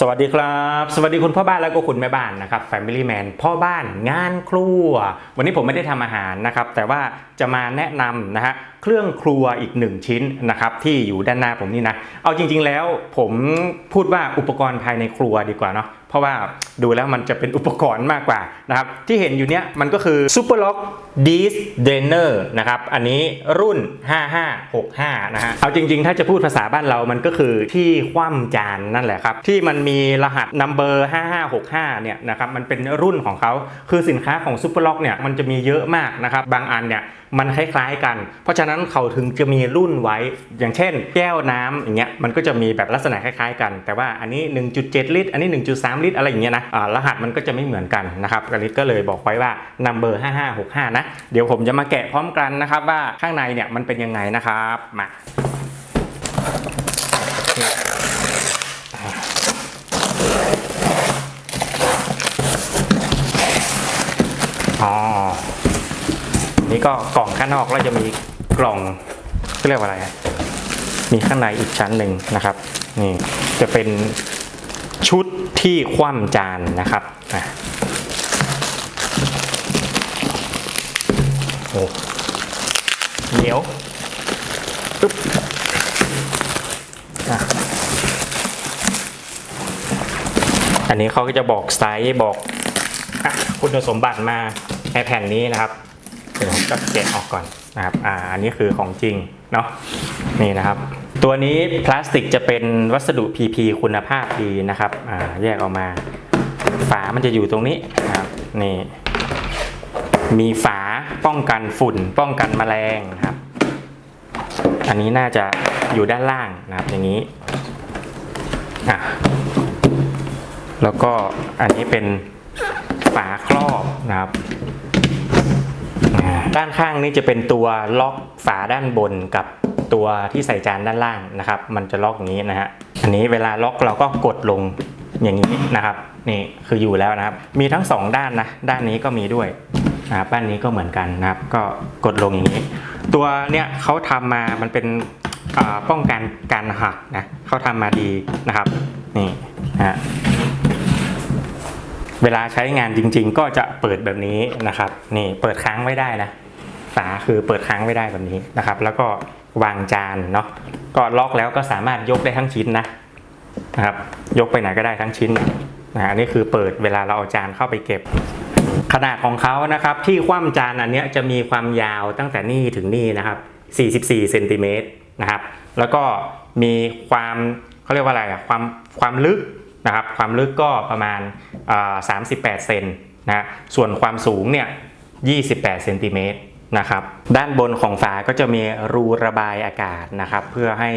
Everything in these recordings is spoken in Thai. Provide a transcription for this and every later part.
สวัสดีครับ สวัสดีคุณพ่อบ้านแล้วก็คุณแม่บ้านนะครับ Family Man พ่อบ้านงานครัว วันนี้ผมไม่ได้ทำอาหารนะครับ แต่ว่าจะมาแนะนำนะฮะเครื่องครัวอีกหนึ่งชิ้นนะครับที่อยู่ด้านหน้าผมนี่นะ เอาจริง ๆ แล้วผมพูดว่าอุปกรณ์ภายในครัวดีกว่าเนาะเพราะว่าดูแล้วมันจะเป็นอุปกรณ์มากกว่านะครับที่เห็นอยู่เนี้ยมันก็คือ Super Lock d i s Drainer นะครับอันนี้รุ่น 5565 นะฮะเอาจริงๆ ถ้าจะพูดภาษาบ้านเรามันก็คือที่คว่ำจานนั่นแหละครับ ที่มันมีรหัส number 5565 เนี่ยนะครับมันเป็นรุ่นของเขาคือสินค้าของ Super Lock เนี่ยมันจะมีเยอะมากนะครับบางอันเนี่ยมันคล้ายๆกัน เพราะฉะนั้นเขาถึงจะมีรุ่นไว้ อย่างเช่น แก้วน้ำอย่างเงี้ยมันก็จะมีแบบลักษณะคล้ายๆ กัน แต่ว่าอันนี้ 1.7 ลิตร อันนี้ 1.3ลิตรอะไรอย่างเงี้ยนะรหัสมันก็จะไม่เหมือนกันนะครับอันนี้ก็เลยบอกไว้ว่า number 5565 นะ เดี๋ยวผมจะมาแกะพร้อมกันนะครับว่าข้างในเนี่ยมันเป็นยังไงนะครับมาอ๋อ นี่ก็กล่องข้างนอกแล้วจะมีกล่องเรียกว่าอะไร มีข้างในอีกชั้นหนึ่งนะครับ นี่จะเป็น ชุดที่คว่ำจานนะครับอะโอ้เหนียวปึ๊บอะอันนี้เขาก็จะบอกไซส์บอกอคุณสมบัติมาในแผ่นนี้นะครับเดี๋ยวผมจะแกะออกก่อนนะครับ อ่า อันนี้คือของจริงเนาะ นี่นะครับ ตัวนี้พลาสติกจะเป็นวัสดุ PP คุณภาพดีนะครับแยกออกมา ฝามันจะอยู่ตรงนี้นะครับนี่มีฝาป้องกันฝุ่น ป้องกันแมลงนะครับ อันนี้น่าจะอยู่ด้านล่างนะครับอย่างนี้อะแล้วก็อันนี้เป็นฝาครอบนะครับด้านข้างนี้จะเป็นตัวล็อกฝาด้านบนกับ ตัวที่ใส่จานด้านล่างนะครับ มันจะล็อกอย่างนี้นะฮะอันนี้เวลาล็อกเราก็กดลงอย่างนี้นะครับนี่คืออยู่แล้วนะครับ มีทั้งสองด้านนะด้านนี้ก็มีด้วยนะครับด้านนี้ก็เหมือนกันนะครับ ก็กดลงอย่างนี้ ตัวเนี่ยเขาทำมามันเป็นป้องกันการหักนะเขาทำมาดีนะครับนี่นะฮะเวลาใช้งานจริง ๆ ก็จะเปิดแบบนี้นะครับ นี่เปิดค้างไว้ได้นะฝาคือเปิดค้างไว้ได้แบบนี้นะครับ แล้วก็ วางจานเนาะก็ล็อกแล้วก็สามารถยกได้ทั้งชิ้นนะนะครับ ยกไปไหนก็ได้ทั้งชิ้นนะอันนี้คือเปิดเวลาเราเอาจานเข้าไปเก็บ ขนาดของเขานะครับ ที่คว่ำจานอันเนี้ยจะมีความยาวตั้งแต่นี่ถึงนี่นะครับ 44เซนติเมตรนะครับ แล้วก็มีความเขาเรียกว่าอะไรอะความความลึกนะครับ ความลึกก็ประมาณ38เซนนะส่วนความสูงเนี่ย28เซนติเมตร นะครับด้านบนของฝาก็จะมีรูระบายอากาศนะครับ เพื่อให้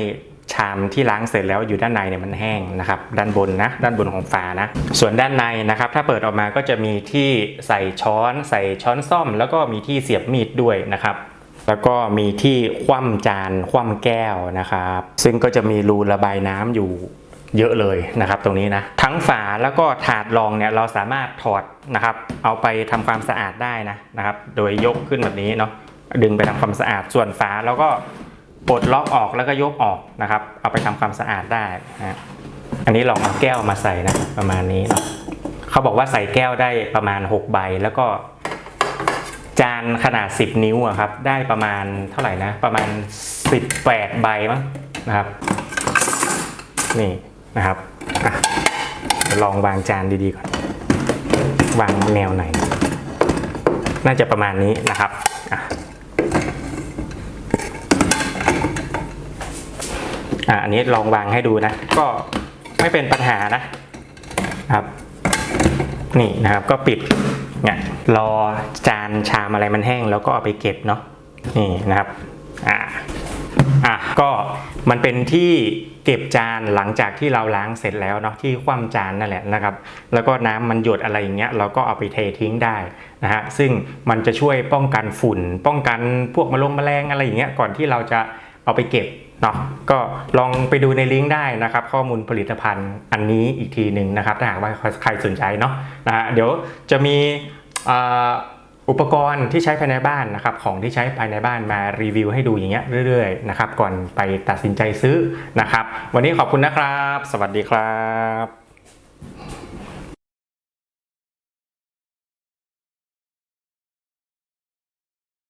ชามที่ล้างเสร็จแล้วอยู่ด้านในเนี่ยมันแห้งนะครับด้านบนนะด้านบนของฝานะ ส่วนด้านในนะครับ ถ้าเปิดออกมาก็จะมีที่ใส่ช้อน ใส่ช้อนซ่อม แล้วก็มีที่เสียบมีดด้วยนะครับ แล้วก็มีที่คว่ำจานคว่ำแก้วนะครับ ซึ่งก็จะมีรูระบายน้ำอยู่ เยอะเลยนะครับตรงนี้นะทั้งฝาแล้วก็ถาดรองเนี่ยเราสามารถถอดนะครับ เอาไปทำความสะอาดได้นะนะครับ โดยยกขึ้นแบบนี้เนาะดึงไปทำความสะอาดส่วนฝาแล้วก็ปลดล็อกออกแล้วก็ยกออกนะครับ เอาไปทำความสะอาดได้นะอันนี้ลองเอาแก้วมาใส่นะประมาณนี้เนาะเขาบอกว่าใส่แก้วได้ประมาณ 6 ใบแล้วก็จานขนาด 10 นิ้วอะครับได้ประมาณเท่าไหร่นะ ประมาณ 18 ใบมั้งนะครับนี่ นะครับอลองวางจานดีๆก่อน วางแนวไหน น่าจะประมาณนี้นะครับอะอะอันนี้ลองวางให้ดูนะ ก็ไม่เป็นปัญหานะครับ นี่นะครับก็ปิดเนี่ยรอจานชามอะไรมันแห้งแล้วก็เอาไปเก็บเนาะนี่นะครับอ่าอะ ก็มันเป็นที่เก็บจานหลังจากที่เราล้างเสร็จแล้วเนาะที่คว่ำจานนั่นแหละนะครับ แล้วก็น้ำมันหยดอะไรอย่างเงี้ยเราก็เอาไปเททิ้งได้นะฮะซึ่งมันจะช่วยป้องกันฝุ่น ป้องกันพวกมลงแมลงอะไรอย่างเงี้ยก่อนที่เราจะเอาไปเก็บเนาะก็ลองไปดูในลิงก์ได้นะครับ ข้อมูลผลิตภัณฑ์อันนี้อีกทีหนึ่งนะครับถ้าหากว่าใครสนใจเนาะนะฮะเดี๋ยวจะมีอ่า อุปกรณ์ที่ใช้ภายในบ้านนะครับของที่ใช้ภายในบ้านมารีวิวให้ดูอย่างเงี้ยเรื่อยๆนะครับก่อนไปตัดสินใจซื้อนะครับ วันนี้ขอบคุณนะครับ สวัสดีครับ